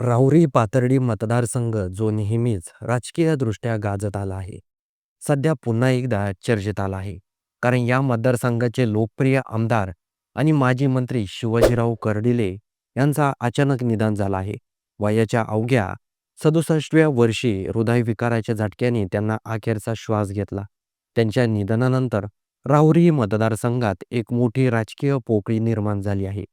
राहुरी पाथर्डी मतदारसंघ जो नेहमीच राजकीयदृष्ट्या गाजत आला आहे, सध्या पुन्हा एकदा चर्चेत आला आहे. कारण या मतदारसंघाचे लोकप्रिय आमदार आणि माजी मंत्री शिवाजीराव कर्डिले यांचा अचानक निधन झाला आहे. वयाच्या अवघ्या 67व्या वर्षी हृदयविकाराच्या झटक्याने त्यांना अखेरचा श्वास घेतला. त्यांच्या निधनानंतर राहुरी मतदारसंघात एक मोठी राजकीय पोकळी निर्माण झाली आहे.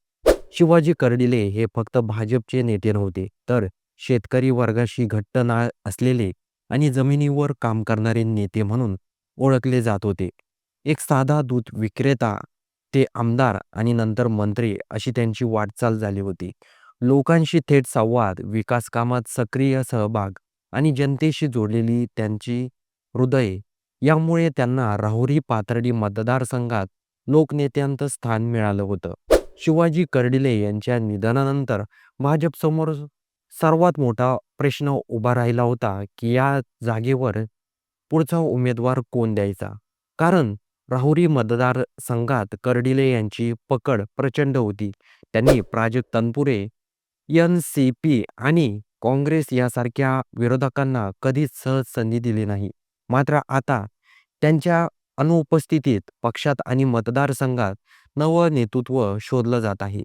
शिवाजी कर्डिले हे फक्त भाजपचे नेते नव्हते, तर शेतकरी वर्गाशी घट्ट नाळ असलेले आणि जमिनीवर काम करणारे नेते म्हणून ओळखले जात होते. एक साधा दूध विक्रेता ते आमदार आणि नंतर मंत्री अशी त्यांची वाटचाल झाली होती. लोकांशी थेट संवाद, विकास कामात सक्रिय सहभाग आणि जनतेशी जोडलेली त्यांची हृदये यामुळे त्यांना राहुरी पाथर्डी मतदारसंघात लोकनेत्यांत स्थान मिळालं होतं. शिवाजी कर्डिले यांच्या निधनानंतर भाजपसमोर सर्वात मोठा प्रश्न उभा राहिला होता की या जागेवर पुढचा उमेदवार कोण द्यायचा? कारण राहुरी मतदारसंघात कर्डिले यांची पकड प्रचंड होती. त्यांनी प्राजक्त तनपुरे, पी आणि काँग्रेस यासारख्या विरोधकांना कधीच सहज संधी दिली नाही. मात्र आता त्यांच्या अनुपस्थितीत पक्षात आणि मतदारसंघात नवं नेतृत्व शोधलं जात आहे.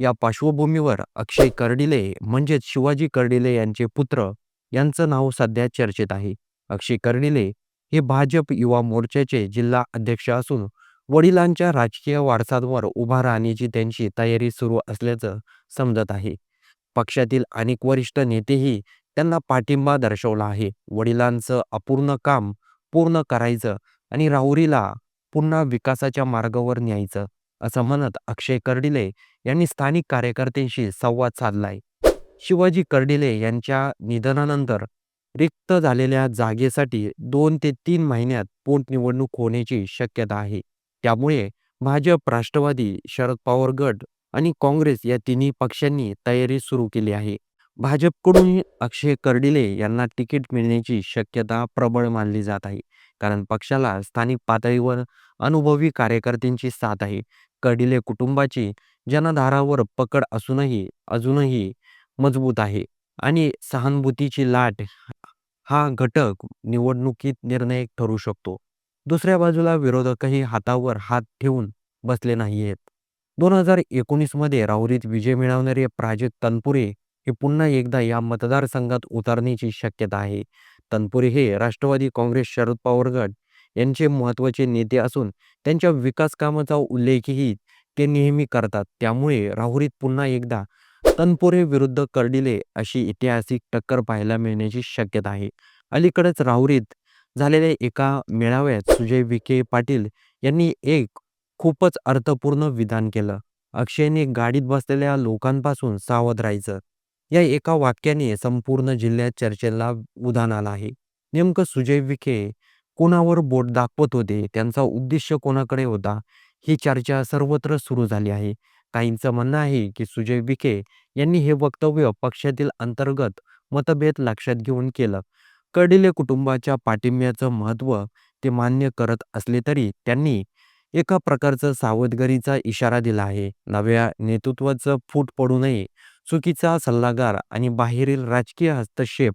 या पार्श्वभूमीवर अक्षय कर्डिले म्हणजेच शिवाजी कर्डिले यांचे पुत्र यांचं नाव सध्या चर्चेत आहे. अक्षय कर्डिले हे भाजप युवा मोर्चाचे जिल्हा अध्यक्ष असून वडिलांच्या राजकीय वारसावर उभा राहण्याची त्यांची तयारी सुरू असल्याचं समजत आहे. पक्षातील अनेक वरिष्ठ नेतेही त्यांना पाठिंबा दर्शवला आहे. वडिलांचं अपूर्ण काम पूर्ण करायचं आणि राहुरीला पुन्हा विकासाच्या मार्गावर न्यायचं, असं म्हणत अक्षय कर्डिले यांनी स्थानिक कार्यकर्त्यांशी संवाद साधलाय. शिवाजी कर्डिले यांच्या निधनानंतर रिक्त झालेल्या जागेसाठी दोन ते तीन महिन्यात पोटनिवडणूक होण्याची शक्यता आहे. त्यामुळे भाजप, राष्ट्रवादी, शरद पवार गट आणि काँग्रेस या तिन्ही पक्षांनी तयारी सुरू केली आहे. भाजपकडून अक्षय कर्डिले यांना तिकीट मिळण्याची शक्यता प्रबळ मानली जात आहे. कारण पक्षाला स्थानिक पातळीवर अनुभवी कार्यकर्त्यांची साथ आहे. कडिले कुटुंबाची जनाधारावर पकड असूनही अजूनही मजबूत आहे आणि सहानुभूतीची लाट हा घटक निवडणुकीत निर्णय ठरू शकतो. दुसऱ्या बाजूला विरोधकही हातावर हात ठेवून बसले नाहीयेत. दोन हजार एकोणीसमध्ये राहुरीत विजय मिळवणारे प्राजक्त तनपुरे हे पुन्हा एकदा या मतदारसंघात उतरण्याची शक्यता आहे. तनपुरे हे राष्ट्रवादी काँग्रेस, शरद पवार गट यांचे महत्त्वाचे नेते असून त्यांच्या विकास कामाचा उल्लेखही ते नेहमी करतात. त्यामुळे राहुरीत पुन्हा एकदा तनपुरे विरुद्ध कर्डिले अशी ऐतिहासिक टक्कर पाहायला मिळण्याची शक्यता आहे. अलीकडेच राहुरीत झालेल्या एका मेळाव्यात सुजय विखे पाटील यांनी एक खूपच अर्थपूर्ण विधान केलं. अक्षयने गाडीत बसलेल्या लोकांपासून सावध राहायचं. या एका वाक्याने संपूर्ण जिल्ह्यात चर्चेला उधाण आलं आहे. नेमकं सुजय विखे कोणावर बोट दाखवत होते? त्यांचा उद्देश कोणाकडे होता? ही चर्चा सर्वत्र सुरू झाली आहे. काहींचं म्हणणं आहे की सुजय विखे यांनी हे वक्तव्य पक्षातील अंतर्गत मतभेद लक्षात घेऊन केलं. कडिले कुटुंबाच्या पाठिंब्याचं महत्त्व ते मान्य करत असले तरी त्यांनी एका प्रकारचा सावधगिरीचा इशारा दिला आहे. नव्या नेतृत्वाचं फूट पडू नये, चुकीचा सल्लागार आणि बाहेरील राजकीय हस्तक्षेप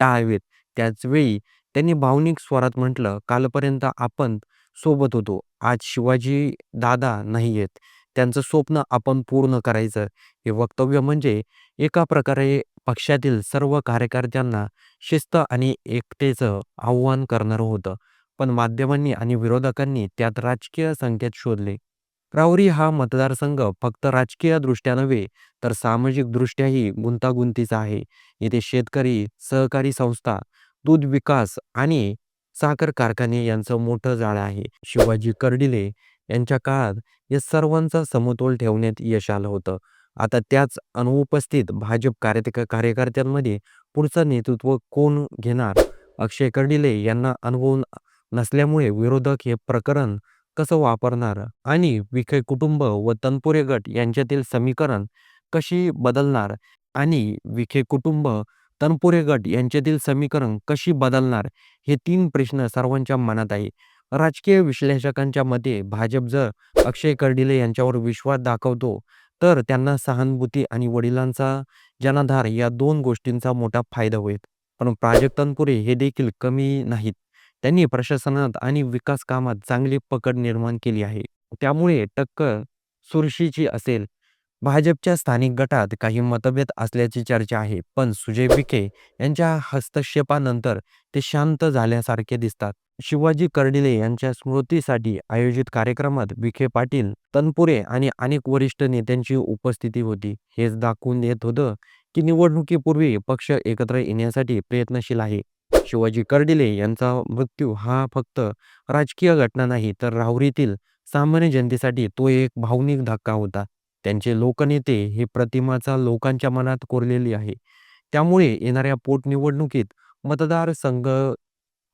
टाळावेत. त्याचवेळी त्यांनी भावनिक स्वरात म्हटलं, कालपर्यंत आपण सोबत होतो. आज शिवाजी दादा नाहीयेत. त्यांचं स्वप्न आपण पूर्ण करायचं. हे वक्तव्य म्हणजे एका प्रकारे पक्षातील सर्व कार्यकर्त्यांना शिस्त आणि एकतेचं आव्हान करणारं होतं. पण माध्यमांनी आणि विरोधकांनी त्यात राजकीय संकेत शोधले. राहुरी हा मतदारसंघ फक्त राजकीय दृष्ट्या नव्हे तर सामाजिकदृष्ट्याही गुंतागुंतीचा आहे. येथे शेतकरी, सहकारी संस्था, दूध विकास आणि साखर कारखाने यांचं मोठं जाळं आहे. शिवाजी कर्डिले यांच्या काळात या सर्वांचा समतोल ठेवण्यात यश आलं होतं. आता त्याच अनुपस्थित भाजप कार्य कार्यकर्त्यांमध्ये पुढचं नेतृत्व कोण घेणार? अक्षय कर्डिले यांना अनुभव नसल्यामुळे विरोधक हे प्रकरण कसं वापरणार आणि विखे कुटुंब व तनपुरे गट यांच्यातील समीकरण कशी बदलणार आणि विखे कुटुंब, तनपुरे गट यांच्यातील समीकरण कशी बदलणार हे तीन प्रश्न सर्वांच्या मनात आहे. राजकीय विश्लेषकांच्या मते भाजप जर अक्षय कर्डिले यांच्यावर विश्वास दाखवतो तर त्यांना सहानुभूती आणि वडिलांचा जनाधार या दोन गोष्टींचा मोठा फायदा होईल. पण प्राजक्त तनपुरे हे देखील कमी नाहीत. त्यांनी प्रशासनात आणि विकास कामात चांगली पकड निर्माण केली आहे. त्यामुळे टक्कर सुरशीची असेल. भाजपच्या स्थानिक गटात काही मतभेद असल्याची चर्चा आहे, पण सुजय विखे यांच्या हस्तक्षेपानंतर ते शांत झाल्यासारखे दिसतात. शिवाजी कर्डिले यांच्या स्मृतीसाठी आयोजित कार्यक्रमात विखे पाटील, तनपुरे आणि अनेक वरिष्ठ नेत्यांची उपस्थिती होती. हेच दाखवून देत होतं की निवडणुकीपूर्वी पक्ष एकत्र येण्यासाठी प्रयत्नशील आहे. शिवाजी कर्डिले यांचा मृत्यू हा फक्त राजकीय घटना नाही, तर राहुरीतील सामान्य जनतेसाठी तो एक भावनिक धक्का होता. त्यांचे लोकनेते ही प्रतिमाचा लोकांच्या मनात कोरलेली आहे. त्यामुळे येणाऱ्या पोटनिवडणुकीत मतदारसंघ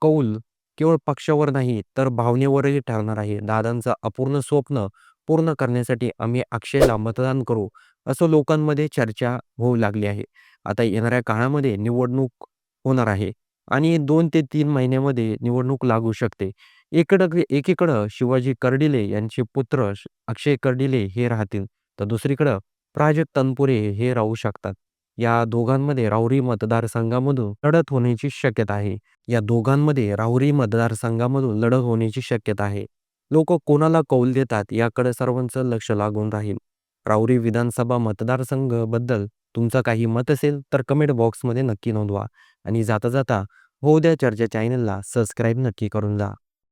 कौल केवळ पक्षावर नाही, तर भावनेवरही ठरणार आहे. दादांचं अपूर्ण स्वप्न पूर्ण करण्यासाठी आम्ही अक्षयला मतदान करू, असं लोकांमध्ये चर्चा होऊ लागली आहे. आता येणाऱ्या काळामध्ये निवडणूक होणार आहे आणि 2 ते 3 महिन्यामध्ये निवडणूक लागू शकते. इकडं एकीकडं शिवाजी कर्डिले यांचे पुत्र अक्षय कर्डिले हे राहतील, तर दुसरीकडं प्राजक्त तनपुरे हे राहू शकतात. या दोघांमध्ये राहुरी मतदारसंघामधून लढत होण्याची शक्यता आहे. या दोघांमध्ये राहुरी मतदारसंघामधून लढत होण्याची शक्यता आहे. लोकं कोणाला कौल देतात याकडे सर्वांचं लक्ष लागून राहील. राहुरी विधानसभा मतदारसंघबद्दल तुमचं काही मत असेल तर कमेंट बॉक्समध्ये नक्की नोंदवा आणि जाता जाता होऊ द्या चर्चा चॅनलला सबस्क्राईब नक्की करून जा.